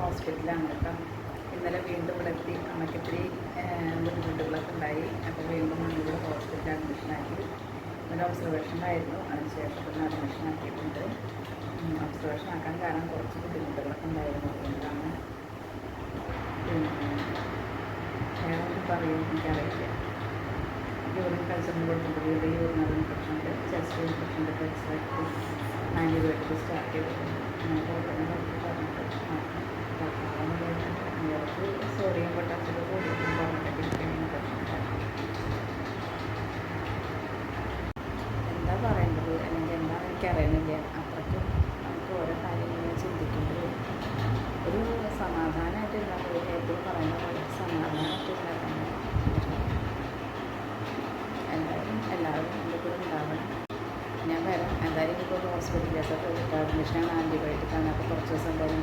ഹോസ്പിറ്റലാണ് കേട്ടോ ഇന്നലെ വീണ്ടും ഇവിടെ എത്തി. അമ്മയ്ക്ക് ഇത്തിരി ബുദ്ധിമുട്ടുകളൊക്കെ ഉണ്ടായി. അപ്പോൾ വീണ്ടും നമ്മളിവിടെ ഹോസ്പിറ്റലിൽ അഡ്മിഷനാക്കി ഒരു ഒബ്സർവേഷനിലായിരുന്നു അതിനുശേഷം പിന്നെ അഡ്മിഷൻ ആക്കിയിട്ടുണ്ട്. ഒബ്സർവേഷൻ ആക്കാൻ കാരണം കുറച്ച് ബുദ്ധിമുട്ടുകളൊക്കെ ഉണ്ടായിരുന്നു അതുകൊണ്ടാണ്. വേറെ ഒന്നും പറയും എനിക്കറിയില്ല. യൂറിൻ കൾച്ചറിന് കൊടുക്കുമ്പോൾ ഇവിടെ യൂറിനറി ഉണ്ട് ചെസ്റ്റ് ഇൻഫെക്ഷൻ ഉണ്ട് എക്സ്ട്രാക്ട് ആന്റിബയോട്ടിക് സ്റ്റാർട്ട് ചെയ്തിട്ടുണ്ട്. എന്താ എനിക്കറിയുന്നില്ല അത്രയ്ക്കും നമുക്ക് ഓരോ കാര്യങ്ങൾ വരും. ഒരു സമാധാനമായിട്ടില്ല എപ്പോഴും പറയുന്ന പോലെ സമാധാനമായിട്ട് ഉണ്ടാക്കാൻ എന്തായാലും എല്ലാവരും എന്റെ കൂടെ ഉണ്ടാവണം. ഞാൻ വരാം. എന്തായാലും ഇപ്പോൾ ഹോസ്പിറ്റലിലൊക്കെ അഡ്മിഷനാണ് ആന്റിബയോട്ടിക്കാണ് അപ്പോൾ കുറച്ച് ദിവസം എന്തായാലും